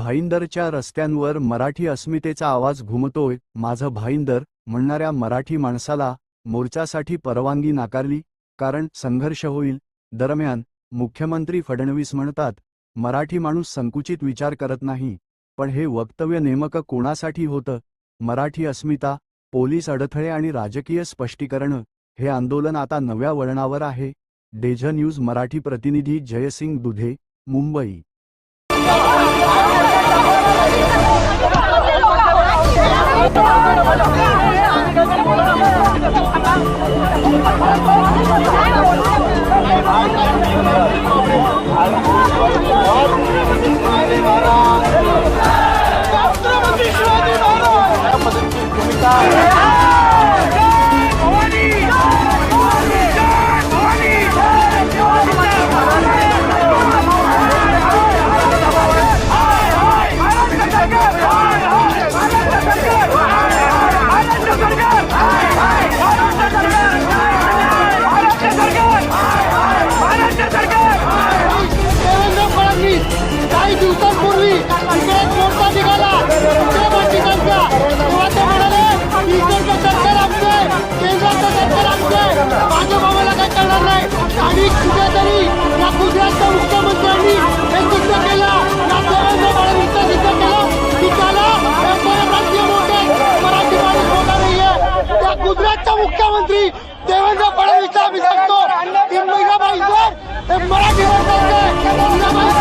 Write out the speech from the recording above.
भाईंदरच्या रस्त्यांवर मराठी अस्मितेचा आवाज घुमतोय. माझं भाईंदर म्हणणाऱ्या मराठी माणसाला मोर्चासाठी परवानगी नाकारली कारण संघर्ष होईल. दरम्यान मुख्यमंत्री फडणवीस म्हणतात मराठी माणूस संकुचित विचार करत नाही पण हे वक्तव्य नेमकं कोणासाठी होतं? मराठी अस्मिता पोलीस अडथळे आणि राजकीय स्पष्टीकरणं हे आंदोलन आता नव्या वळणावर आहे. डेझ न्यूज मराठी प्रतिनिधी जयसिंग दुधे मुंबई. Thank you. पीक कुठेतरी या गुजरातच्या मुख्यमंत्र्यांनी हे सिद्ध केलं. या देवेंद्र फडणवीसचं सिद्ध केलं. की त्याला राज्य मराठी माणूस मोठा नाहीये. त्या गुजरातचा मुख्यमंत्री देवेंद्र फडणवीसचा आम्ही सांगतो की मीराबाई सर हे मराठी माणसाचे मीराबाई